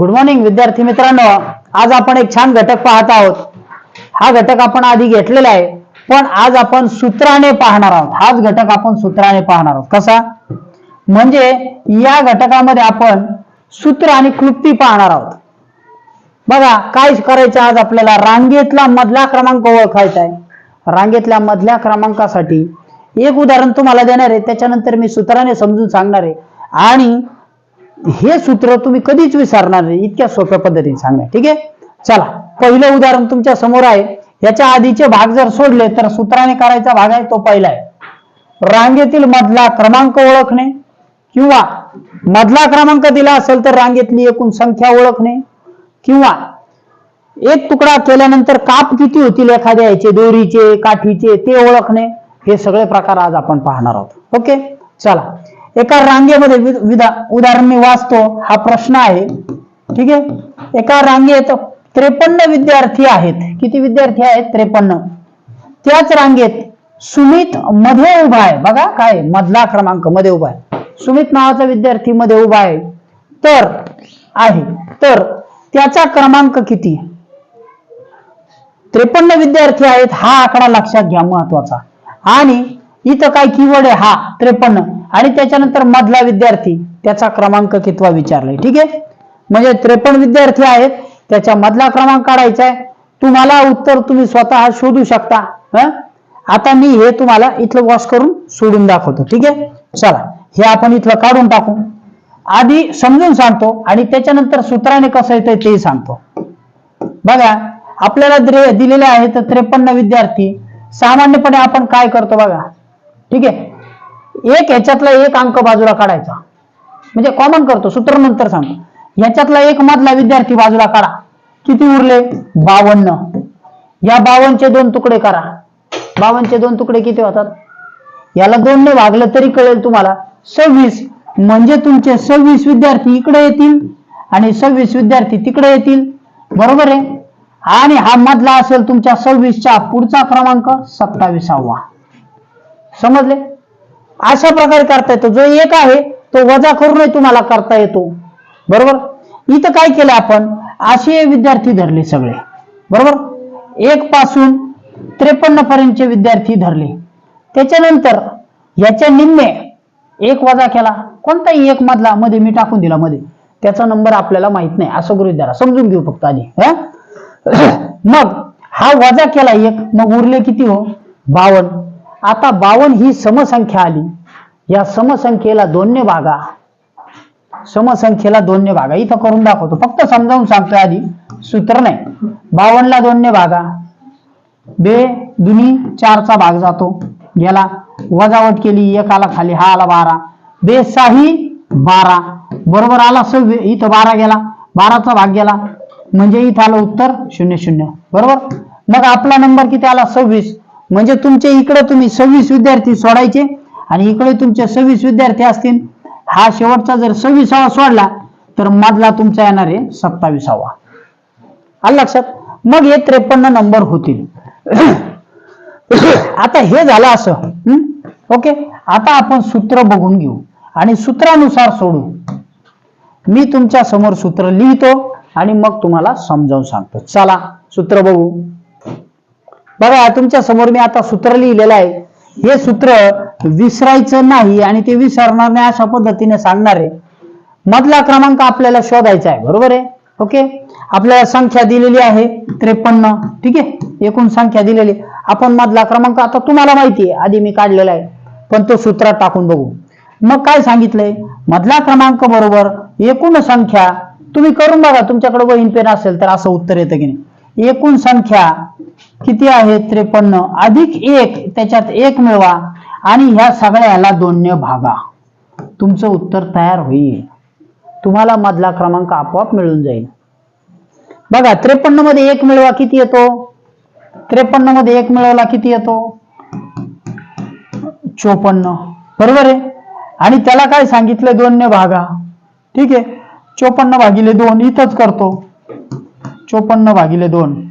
Good morning विद्यार्थी मित्रांनो. आज आपण एक छान घटक पाहत आहोत. हा घटक आपण आधी घेतलेला आहे पण आज आपण सूत्राने पाहणार आहोत. हाच घटक आपण सूत्राने पाहणार आहोत. कसा? म्हणजे या घटकामध्ये आपण सूत्र आणि क्लुप्ती पाहणार आहोत. बघा काय करायचं आज आपल्याला? रांगेतला मधला क्रमांक ओळखायचा आहे. रांगेतल्या मधल्या क्रमांकासाठी एक उदाहरण तुम्हाला देणार आहे. त्याच्यानंतर मी सूत्राने समजून सांगणार आहे. आणि हे सूत्र तुम्ही कधीच विसरणार नाही. इतक्या सोप्या पद्धतीने सांगणार ठीक आहे? चला पहिलं उदाहरण तुमच्यासमोर आहे. याच्या आधीचे भाग जर सोडले तर सूत्राने करायचा भाग आहे तो पहिला आहे. रांगेतील मधला क्रमांक ओळखणे किंवा मधला क्रमांक दिला असेल तर रांगेतली एकूण संख्या ओळखणे किंवा एक तुकडा केल्यानंतर काप किती होतील एखाद्या याचे दोरीचे काठीचे ते ओळखणे हे सगळे प्रकार आज आपण पाहणार आहोत. ओके? चला. एका रांगेमध्ये विधा- उदाहरण मी वाचतो हा प्रश्न आहे. ठीक आहे? एका रांगेत त्रेपन्न विद्यार्थी आहेत. किती विद्यार्थी आहेत? त्रेपन्न. त्याच रांगेत सुमित मध्ये उभा आहे. बघा काय मधला क्रमांकमध्ये उभा आहे. सुमित नावाचा विद्यार्थी मध्ये उभा आहे. तर आहे. तर त्याचा क्रमांक किती? त्रेपन्न विद्यार्थी आहेत. हा आकडा लक्षात घ्या. महत्त्वाचा. आणि इथं काय किवड आहे? हा त्रेपन्न. आणि त्याच्यानंतर मधला विद्यार्थी त्याचा क्रमांक कितवा विचारलाय? ठीक आहे? म्हणजे त्रेपन्न विद्यार्थी आहेत त्याच्या मधला क्रमांक काढायचा आहे. तुम्हाला उत्तर तुम्ही स्वतः शोधू शकता. हं? आता मी हे तुम्हाला इथलं वॉश करून सोडून दाखवतो. ठीक आहे? चला हे आपण इथलं काढून टाकू. आधी समजून सांगतो आणि त्याच्यानंतर सूत्राने कसं येतंय ते सांगतो. बघा आपल्याला दिलेले आहेत त्रेपन्न विद्यार्थी. सामान्यपणे आपण काय करतो बघा. ठीक आहे? एक ह्याच्यातला एक अंक बाजूला काढायचा. म्हणजे कॉमन करतो सूत्र नंतर सांगतो. ह्याच्यातला एक मधला विद्यार्थी बाजूला काढा. किती उरले? बावन्न. या बावनचे दोन तुकडे करा. बावनचे दोन तुकडे किती होतात? याला दोनने भागलं तरी कळेल तुम्हाला. सव्वीस. म्हणजे तुमचे सव्वीस विद्यार्थी इकडे येतील आणि सव्वीस विद्यार्थी तिकडे येतील. बरोबर आहे? आणि हा मधला असेल तुमच्या सव्वीसच्या पुढचा क्रमांक सत्तावीसावा. समजले? अशा प्रकारे करता येतो जो एक आहे तो वजा करूनही तुम्हाला करता येतो. बरोबर? इथं काय केलं आपण? असे विद्यार्थी धरले सगळे. बरोबर? एक पासून त्रेपन्न पर्यंतचे विद्यार्थी धरले. त्याच्यानंतर याच्या निम्मे एक वजा केला. कोणताही एक मधला मध्ये मी टाकून दिला मध्ये. त्याचा नंबर आपल्याला माहीत नाही. असं गृहित धरा समजून घेऊ फक्त आधी. हा? मग हा वजा केला एक. मग उरले किती हो? बावन आता बावन ही समसंख्या आली. या समसंख्येला दोनने भागा. समसंख्येला दोनने भागा. इथं करून दाखवतो. फक्त समजावून सांगतोय आधी. सूत्र नाही. बावनला दोनने भागा. बे दुनी चारचा भाग जातो. गेला वजावट केली. एक आला खाली हा आला बारा. बे साही बारा. बरोबर आला सव्वे. इथं बारा गेला. बाराचा भाग गेला. म्हणजे इथं आलं उत्तर शून्य शून्य. बरोबर? मग आपला नंबर किती आला? सव्वीस. म्हणजे तुमचे इकडे तुम्ही सव्वीस विद्यार्थी सोडायचे आणि इकडे तुमचे सव्वीस विद्यार्थी असतील हा शेवटचा जर सव्वीसावा सोडला तर मधला तुमचा येणार आहे सत्तावीसावा. आलं लक्षात? मग हे त्रेपन्न नंबर होतील. आता हे झालं असं ओके? आता आपण सूत्र बघून घेऊ आणि सूत्रानुसार सोडू. मी तुमच्यासमोर सूत्र लिहितो आणि मग तुम्हाला समजावून सांगतो. चला सूत्र बघू. बघा तुमच्यासमोर मी आता सूत्र लिहिलेलं आहे. हे सूत्र विसरायचं नाही आणि ते विसरणार नाही अशा पद्धतीने सांगणार आहे. मधला क्रमांक आपल्याला शोधायचा आहे बरोबर आहे? ओके? आपल्याला संख्या दिलेली आहे त्रेपन्न. ठीक आहे? एकूण संख्या दिलेली. आपण मधला क्रमांक आता तुम्हाला माहिती आहे आधी मी काढलेला आहे. पण तो सूत्रात टाकून बघू. मग काय सांगितलंय? मधला क्रमांक बरोबर एकूण संख्या तुम्ही करून बघा तुमच्याकडे वहीन पेन असेल तर असं उत्तर येतं की नाही. एकूण संख्या किती आहे? त्रेपन्न. अधिक एक त्याच्यात एक मिळवा. आणि ह्या सगळ्याला दोनने भागा. तुमचं उत्तर तयार होईल. तुम्हाला मधला क्रमांक आपोआप मिळून जाईल. बघा त्रेपन्नमध्ये एक मिळवा किती येतो? त्रेपन्नमध्ये एक मिळवला किती येतो? चोपन्न. बरोबर आहे? आणि त्याला काय सांगितलं? दोनने भागा. ठीक आहे? चोपन्न भागिले दोन इथंच करतो. चोपन्न भागिले दोन.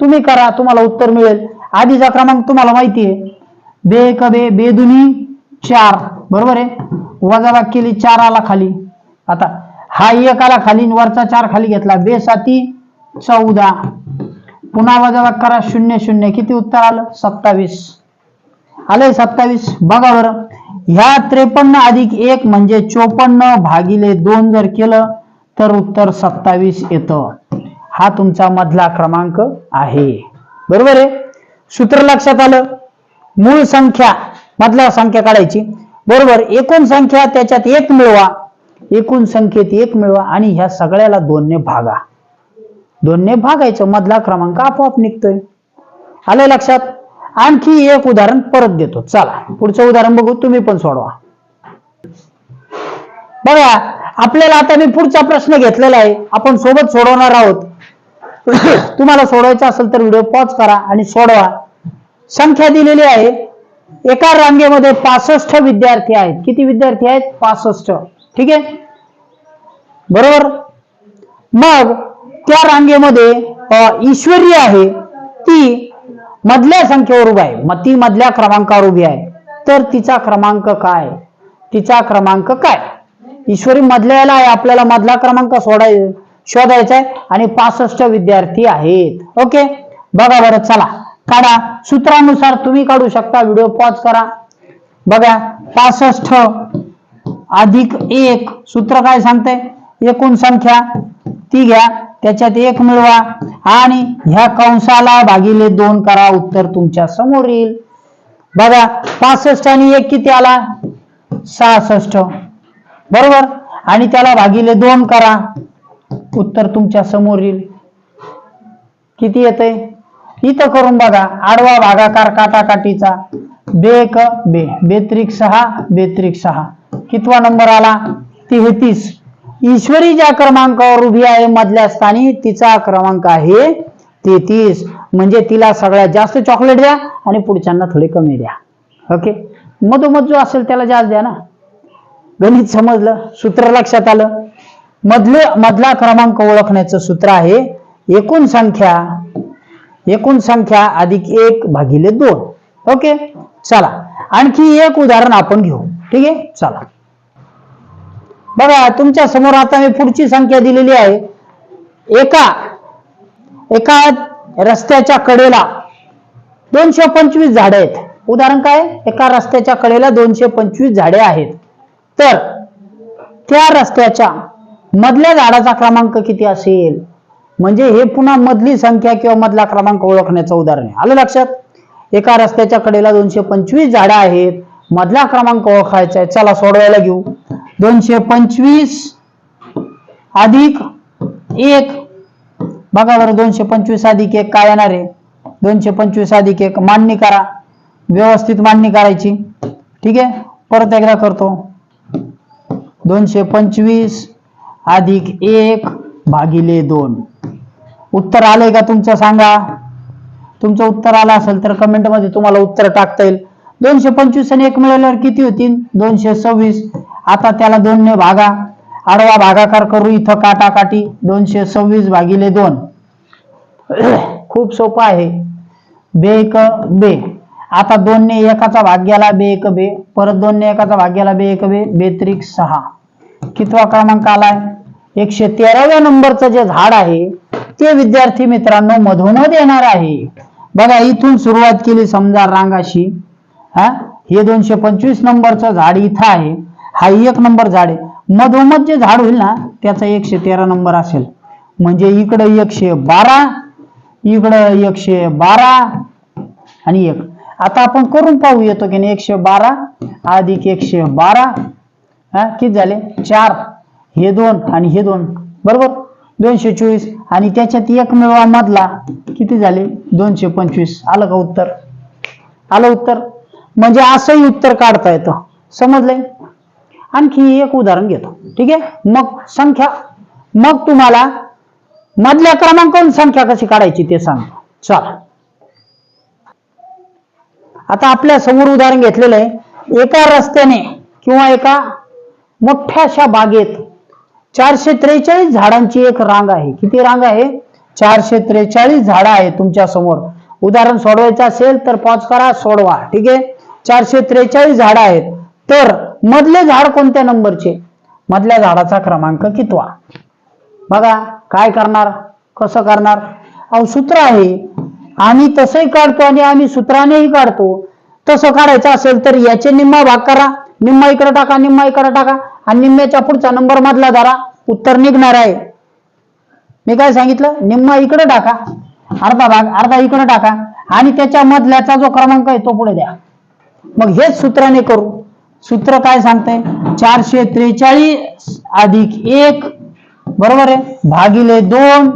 तुम्ही करा तुम्हाला उत्तर मिळेल. आधीचा क्रमांक तुम्हाला माहिती आहे. बे कबे बे बे दुनी चार. बरोबर आहे? वजाबाग केली चार आला खाली. आता हा एक आला खाली वरचा चार खाली घेतला. बेसाती चौदा. पुन्हा वजाबाग करा शून्य शून्य. किती उत्तर आलं? सत्तावीस. आलंय सत्तावीस. बघा बरं. ह्या त्रेपन्न अधिक एक म्हणजे चोपन्न भागिले दोन जर केलं तर उत्तर सत्तावीस येतं. हा तुमचा मधला क्रमांक आहे. बरोबर आहे? सूत्र लक्षात आलं? मूळ संख्या मधला संख्या काढायची. बरोबर एकूण संख्या त्याच्यात एक मिळवा. एकूण संख्येत एक मिळवा आणि ह्या सगळ्याला दोनने भागा. दोनने भागायचं मधला क्रमांक आपोआप निघतोय. आलं लक्षात? आणखी एक उदाहरण परत देतो. चला पुढचं उदाहरण बघू तुम्ही पण सोडवा. बघा आपल्याला आता मी पुढचा प्रश्न घेतलेला आहे. आपण सोबत सोडवणार आहोत. तुम्हाला सोडवायचं असेल तर व्हिडिओ पॉज करा आणि सोडवा. संख्या दिलेली आहे. एका रांगेमध्ये पासष्ट विद्यार्थी आहेत. किती विद्यार्थी आहेत? पासष्ट. ठीक आहे? बरोबर? मग त्या रांगेमध्ये ईश्वरी आहे. ती मधल्या संख्येवर उभी आहे. मग ती मधल्या क्रमांकावर उभी आहे. तर तिचा क्रमांक काय? तिचा क्रमांक काय? ईश्वरी मधल्याला आहे. आपल्याला मधला क्रमांक सोडायचा शोधायचा आहे आणि पासष्ट विद्यार्थी आहेत. ओके बघा बरं चला. काढा. सूत्रानुसार तुम्ही काढू शकता. व्हिडिओ पॉज करा. बघा पासष्ट अधिक एक. सूत्र काय सांगते? एकूण संख्या. ती घ्या. त्याच्यात एक मिळवा. आणि ह्या कंसाला भागिले दोन करा. उत्तर तुमच्यासमोर येईल बघा पासष्ट आणि एक किती आला? सहासष्ट. बरोबर? आणि त्याला भागिले दोन करा. उत्तर तुमच्यासमोर येईल. किती येते इथं करून बघा. आडवा भागाकार काटाकाटीचा. बेक बे. बेत्रिक सहा बेत्रिक सहा. कितवा नंबर आला? तेहतीस. ईश्वरी ज्या क्रमांकावर उभी आहे मधल्या स्थानी तिचा क्रमांक आहे तेहतीस. म्हणजे तिला सगळ्यात जास्त चॉकलेट द्या आणि पुढच्यांना थोडे कमी द्या. ओके? मधोमध जो असेल त्याला जास्त द्या ना. गणित समजलं? सूत्र लक्षात आलं? मधले मधला क्रमांक ओळखण्याचं सूत्र आहे एकूण संख्या एकूण संख्या अधिक एक भागिले दोन. ओके? चला. आणखी एक उदाहरण आपण घेऊ. ठीक आहे? चला. बघा तुमच्यासमोर आता मी पुढची संख्या दिलेली आहे. एका एका रस्त्याच्या कडेला दोनशे पंचवीस झाडे आहेत. उदाहरण काय? एका रस्त्याच्या कडेला दोनशे पंचवीस झाडे आहेत. तर त्या रस्त्याच्या मधल्या झाडाचा क्रमांक किती असेल? म्हणजे हे पुन्हा मधली संख्या किंवा मधला क्रमांक ओळखण्याचं उदाहरण आहे. आलं लक्षात? एका रस्त्याच्या कडेला दोनशे पंचवीस झाडं आहेत. मधला क्रमांक ओळखायचा आहे. चला सोडवायला घेऊ. दोनशे पंचवीस अधिक एक. बघा बरं दोनशे पंचवीस अधिक एक काय येणार आहे? दोनशे पंचवीस अधिक एक मांडणी करा. व्यवस्थित मांडणी करायची. ठीक आहे? परत एकदा करतो. दोनशे पंचवीस अधिक एक भागिले दोन. उत्तर आलंय का तुमचं सांगा? तुमचं उत्तर आलं असेल तर कमेंटमध्ये तुम्हाला उत्तर टाकता येईल. दोनशे पंचवीस आणि एक मिळाल्यावर किती होतील? दोनशे सव्वीस. आता त्याला दोनने भागा. आडवा भागाकार करू इथं काटाकाटी. दोनशे सव्वीस भागिले दोन. खूप सोपं आहे. बे एक बे. आता दोनने एकाचा भाग गेला बे एक बे. परत दोनने एकाचा भाग गेला बे एक बे. बेत्रिक सहा. कितवा क्रमांक आलाय? एकशे तेराव्या नंबरचं जे झाड आहे ते विद्यार्थी मित्रांनो मधोमध येणार आहे. बघा इथून सुरुवात केली समजा रांगाशी. हा? हे दोनशे पंचवीस नंबरचं झाड इथं आहे. हा एक नंबर झाड आहे. मधोमध जे झाड होईल ना त्याचा एकशे तेरा नंबर असेल. म्हणजे इकडं एकशे बारा इकडं एकशे बारा आणि एक. आता आपण करून पाहू येतो की नाही. एकशे बारा अधिक एकशे बारा. हा? किती झाले? चार. हे दोन आणि हे दोन. बरोबर? दोनशे चोवीस. आणि त्याच्यात एकमेवा मधला किती झाले? दोनशे पंचवीस. आलं का उत्तर? आलं उत्तर? म्हणजे असंही उत्तर काढता येतं. समजलंय? आणखी एक उदाहरण घेतो. ठीक आहे? मग संख्या. मग तुम्हाला मधल्या क्रमांकावरून संख्या कशी काढायची ते सांगतो. चला. आता आपल्यासमोर उदाहरण घेतलेलं आहे. एका रस्त्याने किंवा एका मोठ्याशा बागेत चारशे त्रेचाळीस झाडांची एक रांग आहे. किती रांग आहे? चारशे त्रेचाळीस झाडं आहेत तुमच्यासमोर. उदाहरण सोडवायचं असेल तर पॉज करा सोडवा. ठीक आहे? चारशे त्रेचाळीस झाडं आहेत. तर मधले झाड कोणत्या नंबरचे? मधल्या झाडाचा क्रमांक कितवा? बघा काय करणार? कसं करणार? अहो सूत्र आहे. आम्ही तसंही काढतो आणि आम्ही सूत्रानेही काढतो. तसं काढायचं असेल तर याचे निम्मा भाग करा. निम्मा इकडे टाका निम्मा इकडे टाका. आणि निम्म्याच्या पुढचा नंबर मधला धरा उत्तर निघणार आहे. मी काय सांगितलं? निम्मा इकडे टाका. अर्धा भाग अर्धा इकडे टाका. आणि त्याच्या मधल्याचा जो क्रमांक आहे तो पुढे द्या. मग हेच सूत्राने करू. सूत्र काय सांगतंय? चारशे त्रेचाळीस अधिक एक. बरोबर आहे? भागिले दोन.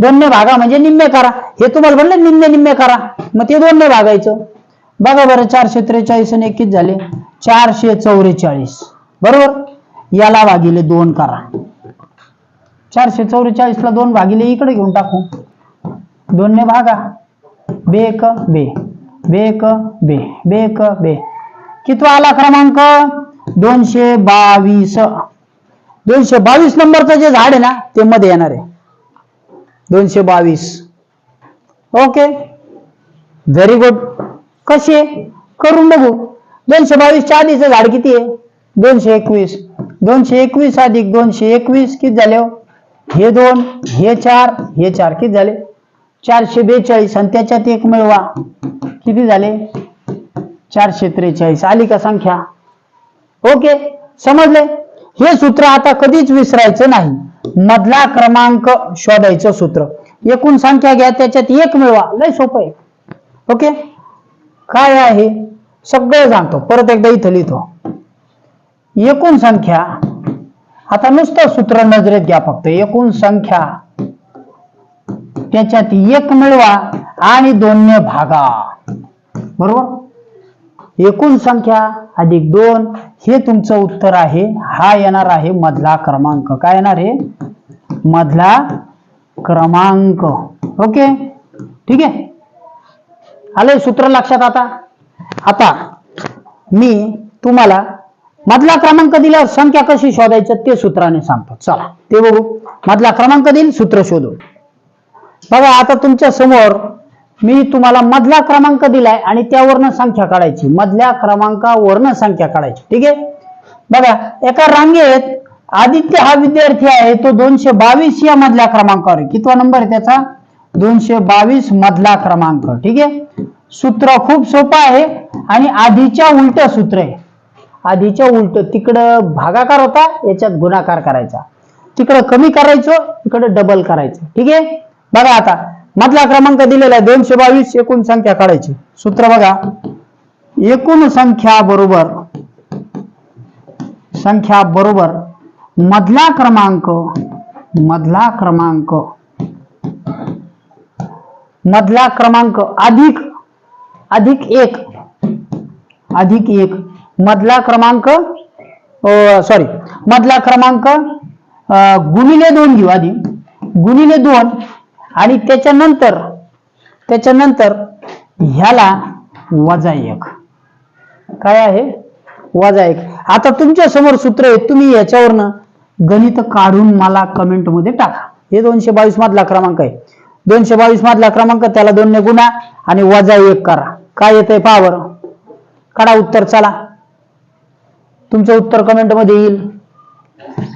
दोनने भागा म्हणजे निम्मे करा. हे तुम्हाला म्हणलं निम्मे निम्मे करा. मग ते दोनने भागायचं. बघा बरं चारशे त्रेचाळीस आणि एकवीस झाले. चारशे चौवेचाळीस बरोबर? याला भागिले दोन करा. चारशे चौवेचाळीस ला दोन भागिले इकडे घेऊन टाकू. दोनने भागा. बेक बे. बेक बे. बेक बे. कितवा आला क्रमांक? दोनशे बावीस. दोनशे बावीस नंबरचं जे झाड आहे ना ते मध्ये येणार आहे. दोनशे बावीस. ओके. व्हेरी गुड कसे? करून बघू. दोनशे बावीसच्या आधीचं झाड किती आहे? दोनशे एकवीस दोनशे एकवीस अधिक दोनशे एकवीस किती झाले हो? हे दोन हे चार हे चार किती झाले? चारशे बेचाळीस आणि त्याच्यात एक मिळवा. किती झाले? चारशे त्रेचाळीस आली का संख्या? ओके समजले? हे सूत्र आता कधीच विसरायचं नाही. मधला क्रमांक शोधायचं सूत्र. एकूण संख्या घ्या त्याच्यात एक मिळवा. लय सोपं आहे. ओके? काय आहे? सगळं सांगतो परत एकदा इथं लिहितो. एकूण संख्या आता नुसतं सूत्र नजरेत घ्या फक्त. एकूण संख्या त्याच्यात एक मिळवा आणि दोनने भागा. बरोबर? एकूण संख्या अधिक दोन हे तुमचं उत्तर आहे. हा येणार आहे मधला क्रमांक. काय येणार आहे? मधला क्रमांक. ओके? ठीक आहे? आलंय सूत्र लक्षात आता? आता मी तुम्हाला मधला क्रमांक दिल्यावर संख्या कशी शोधायचं ते सूत्राने सांगतो. चला ते बघू. मधला क्रमांक देईल सूत्र शोधू. बघा आता तुमच्यासमोर मी तुम्हाला मधला क्रमांक दिलाय आणि त्यावरनं संख्या काढायची. मधल्या क्रमांकावरनं संख्या काढायची. ठीक आहे? बघा एका रांगेत आदित्य हा विद्यार्थी आहे तो दोनशे बावीस या मधल्या क्रमांकावर आहे. कितवा नंबर आहे त्याचा? दोनशे बावीस मधला क्रमांक. ठीक आहे? सूत्र खूप सोपं आहे आणि आधीच्या उलट सूत्र आहे. आधीच्या उलट तिकडं भागाकार होता याच्यात गुणाकार करायचा. तिकडं कमी करायचं इकडं डबल करायचं. ठीक आहे? बघा आता मधला क्रमांक दिलेला आहे दोनशे बावीस एकूण संख्या काढायची. सूत्र बघा. एकूण संख्या बरोबर संख्या बरोबर मधला क्रमांक मधला क्रमांक मधला क्रमांक अधिक अधिक एक. अधिक एक. मधला क्रमांक सॉरी मधला क्रमांक गुणिले दोन घेऊ आधी. गुणिले दोन आणि त्याच्यानंतर त्याच्यानंतर ह्याला वजा एक. काय आहे? वजा एक. आता तुमच्यासमोर सूत्र आहे तुम्ही याच्यावरनं गणित काढून मला कमेंटमध्ये टाका. हे दोनशे बावीस मधला क्रमांक आहे. दोनशे बावीस मधला क्रमांक त्याला दोनने गुणा आणि वजा एक करा. काय येतंय पावर काढा उत्तर चला. तुमचं उत्तर कमेंटमध्ये येईल.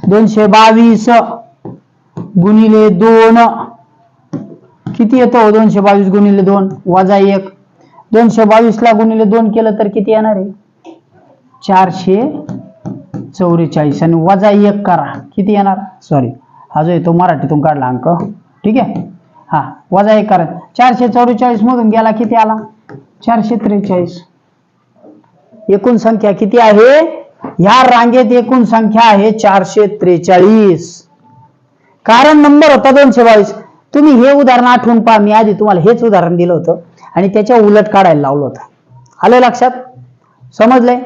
दोनशे बावीस गुणिले दोन. किती येतो? दोनशे बावीस गुणिले दोन वजा एक. दोनशे बावीस ला गुणिले दोन केलं तर किती येणार आहे? चारशे चौवेचाळीस. आणि वजा एक करा. किती येणार? सॉरी हा जो येतो मराठीतून काढला अंक. ठीक आहे? हा वजा एक करा. चारशे चौवेचाळीस मधून गेला किती आला? चारशे त्रेचाळीस. एकूण संख्या किती आहे? ह्या रांगेत एकूण संख्या आहे चारशे त्रेचाळीस. कारण नंबर होता दोनशे बावीस. तुम्ही हे उदाहरण आठवून पहा. मी आधी तुम्हाला हेच उदाहरण दिलं होतं आणि त्याच्या उलट काढायला लावलं होतं. आलं लक्षात? समजलंय?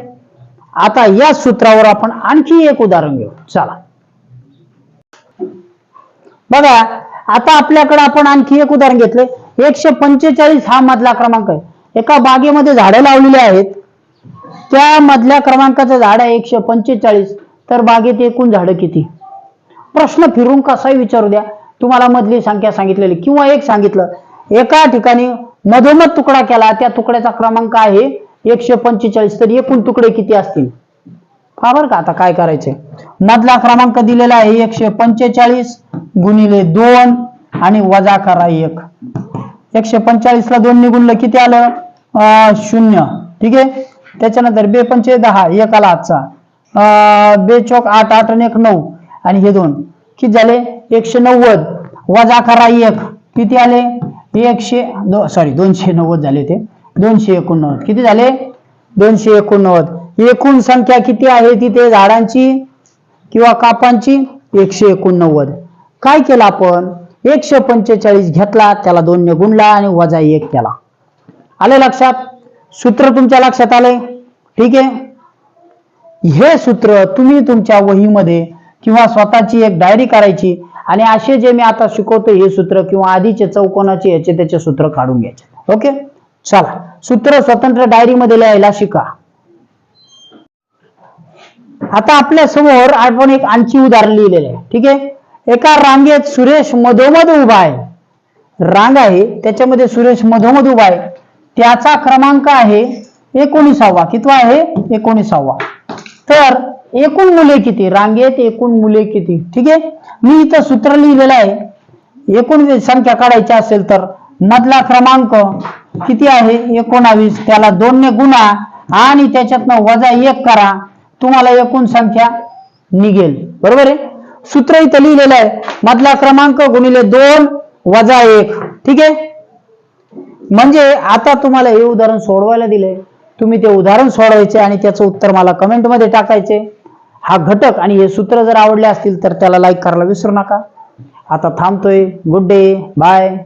आता या सूत्रावर आपण आणखी एक उदाहरण घेऊ. चला. बघा आता आपल्याकडे आपण आणखी एक उदाहरण घेतले एकशे पंचेचाळीस हा मधला क्रमांक आहे. एका बागेमध्ये झाडं लावलेली आहेत. त्या मधल्या क्रमांकाचं झाड आहे एकशे पंचेचाळीस. तर बागेत एकूण झाडं किती? प्रश्न फिरून कसाही विचारू द्या. तुम्हाला मधली संख्या सांगितलेली किंवा एक सांगितलं. एका ठिकाणी मधोमध तुकडा केला. त्या तुकड्याचा क्रमांक आहे एकशे पंचेचाळीस. तर एकूण तुकडे किती असतील? पहा बरं का आता काय करायचंय? मधला क्रमांक दिलेला आहे एकशे पंचेचाळीस गुणिले दोन आणि वजा करा एक. एकशे पंचेचाळीस ला दोन निघून किती आलं? अं, शून्य. ठीक आहे? त्याच्यानंतर बे पंचे दहा एक आला आजचा. अं, बे चौक आठ आठ आणि एक नऊ आणि हे दोन. किती झाले? एकशे नव्वद. वजा करा एक. किती आले? एकशे सॉरी दोनशे नव्वद झाले ते. दोनशे एकोणनव्वद. किती झाले? दोनशे एकोणनव्वद. एकूण संख्या किती आहे तिथे? झाडांची किंवा कापांची? एकशे एकोणनव्वद. काय केलं आपण? एकशे पंचेचाळीस घेतला त्याला दोनने गुणला आणि वजा एक केला. आले लक्षात? सूत्र तुमच्या लक्षात आले? ठीक आहे? हे सूत्र तुम्ही तुमच्या वहीमध्ये किंवा स्वतःची एक डायरी करायची आणि असे जे मी आता शिकवतो हे सूत्र किंवा आधीचे चौकोनाचे याचे त्याचे सूत्र काढून घ्यायचे. ओके? चला. सूत्र स्वतंत्र डायरीमध्ये लिहायला शिका. आता आपल्यासमोर आपण एक आणखी उदाहरण लिहिलेलं आहे. ठीक आहे? एका रांगेत सुरेश मधोमध उभा आहे. रांग आहे त्याच्यामध्ये सुरेश मधोमध उभा आहे. त्याचा क्रमांक आहे एकोणीसावा. कितवा आहे? एकोणीसावा. तर एकूण मुले किती? रांगेत एकूण मुले किती? ठीक आहे? मी इथं सूत्र लिहिलेलं आहे. एकूण संख्या काढायची असेल तर मधला क्रमांक किती आहे? एकोणावीस. त्याला दोनने गुणा आणि त्याच्यातनं वजा एक करा. तुम्हाला एकूण संख्या निघेल. बरोबर आहे? सूत्र इथं लिहिलेलं आहे. मधला क्रमांक गुणिले दोन वजा एक. ठीक आहे? म्हणजे आता तुम्हाला हे उदाहरण सोडवायला दिले तुम्ही ते उदाहरण सोडवायचे आणि त्याचं उत्तर मला कमेंटमध्ये टाकायचे. हा घटक आणि हे सूत्र जर आवडले असतील तर त्याला लाईक करायला विसरू नका. आता थांबतोय. Good day bye